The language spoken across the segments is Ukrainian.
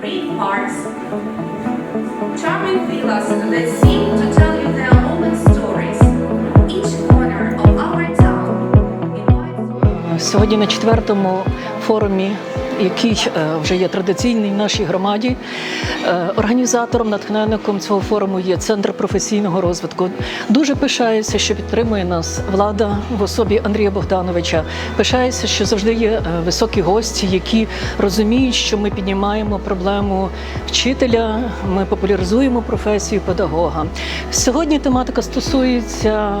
great parks, charming villas that seem to tell you their own stories. Each corner of our town Сьогодні на четвертому форумі, який е, вже є традиційний в нашій громаді, е, організатором, натхненником цього форуму є Центр професійного розвитку. Дуже пишаюся, що підтримує нас влада в особі Андрія Богдановича. Пишаюся, що завжди є е, високі гості, які розуміють, що ми піднімаємо проблему вчителя, ми популяризуємо професію педагога. Сьогодні тематика стосується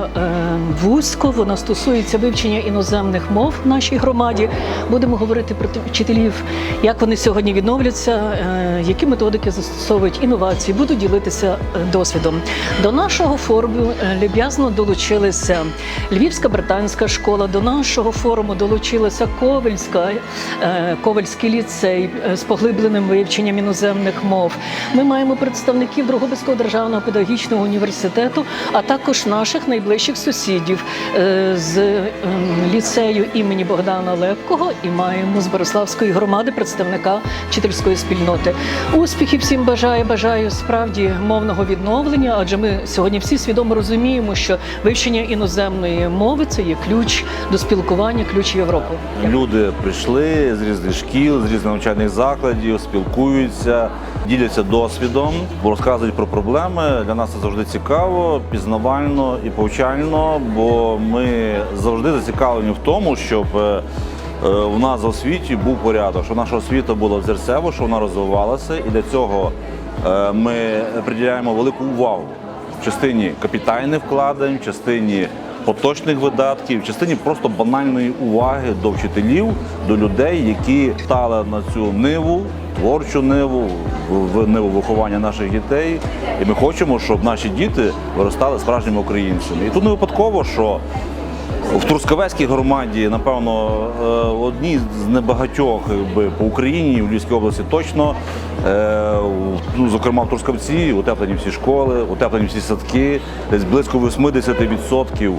вузько, вона стосується вивчення іноземних мов в нашій громаді. Будемо говорити про тих вчителів, як вони сьогодні відновляться, е, які методики застосовують інновації, буду ділитися е, досвідом. До нашого форуму е, люб'язно долучилися Львівська британська школа. До нашого форуму долучилася Ковельська, е, Ковельський ліцей е, з поглибленим вивченням іноземних мов. Ми маємо представників Дрогобицького державного педагогічного університету, а також наших найближчих сусідів е, з ем, ліцею імені Богдана Лепкого і маємо з Бориславської громади представника вчительської спільноти. Успіхів всім бажаю, бажаю справді мовного відновлення, адже ми сьогодні всі свідомо розуміємо, що вивчення іноземної мови це є ключ до спілкування, ключ в Європу. Люди прийшли з різних шкіл, з різних навчальних закладів, спілкуються, діляться досвідом, розказують про проблеми. Для нас це завжди цікаво, пізнавально і повчально, бо ми завжди зацікавлені в тому, щоб е, е, у нас в освіті був порядок, щоб наша освіта була взерцево, щоб вона розвивалася, і для цього е, ми приділяємо велику увагу в частині капітальних вкладень, в частині поточних видатків, в частині просто банальної уваги до вчителів, до людей, які стали на цю ниву, творчу ниву, в ниву виховання наших дітей. І ми хочемо, щоб наші діти виростали справжніми українцями. І тут не випадково, що в Трускавецькій громаді, напевно, е, одні з небагатьох якби, по Україні, в Львівській області точно. Е, Ну, зокрема, в Трускавці утеплені всі школи, утеплені всі садки, десь близько 80%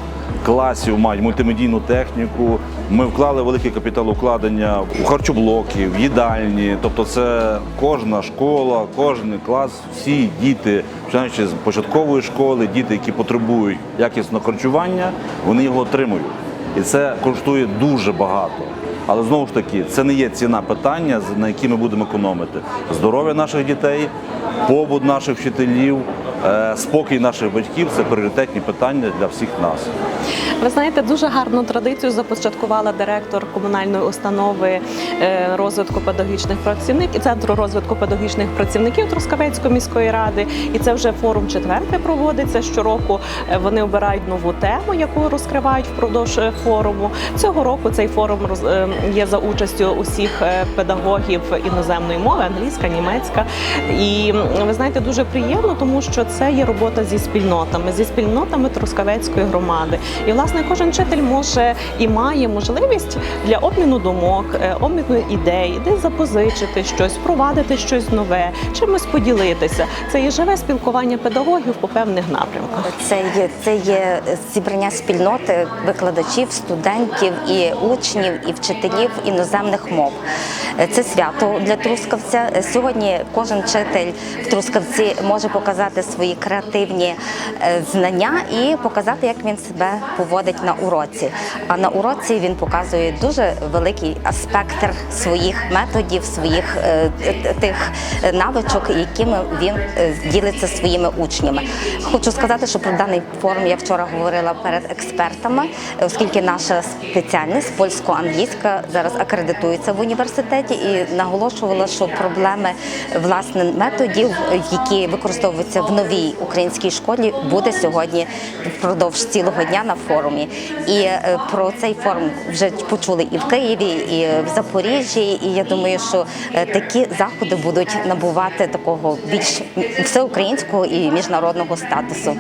класів мають мультимедійну техніку. Ми вклали велике капіталовкладення у харчоблоки, в їдальні. Тобто, це кожна школа, кожен клас, всі діти, починаючи з початкової школи, діти, які потребують якісного харчування, вони його отримують. І це коштує дуже багато. Але знову ж таки, це не є ціна питання, на які ми будемо економити. Здоров'я наших дітей, побут наших вчителів, спокій наших батьків це пріоритетні питання для всіх нас. Ви знаєте, дуже гарну традицію започаткувала директор комунальної установи е, розвитку педагогічних працівників центру розвитку педагогічних працівників Трускавецької міської ради. І це вже форум четвертий проводиться. Щороку е, вони обирають нову тему, яку розкривають впродовж е, форуму. Цього року цей форум е, є за участю усіх е, педагогів іноземної мови, англійська, німецька. І ви знаєте, дуже приємно, тому що це є робота зі спільнотами, зі спільнотами Трускавецької громади. І власне кожен вчитель може і має можливість для обміну думок, е, обміну ідей, десь запозичити щось, впровадити щось нове, чимось поділитися. Це є живе спілкування педагогів по певних напрямках. Це є, це є зібрання спільноти викладачів, студентів і учнів, і вчителів іноземних мов. Це свято для трускавця. Сьогодні кожен вчитель в трускавці може показати свої креативні е, знання і показати, як він себе поводить на уроці. А на уроці він показує дуже великий спектр своїх методів, своїх е, тих навичок, якими він е, ділиться своїми учнями. Хочу сказати, що про даний форум я вчора говорила перед експертами, оскільки наша спеціальність польсько-англійська зараз акредитується в університеті і наголошувала, що проблеми власне методів, які використовуються в новій українській школі, буде сьогодні впродовж цілого дня на форумі. І е, про цей форум вже почули і в Києві, і в Запоріжжі. І я думаю, що е, такі заходи будуть набувати такого більш всеукраїнського і міжнародного статусу.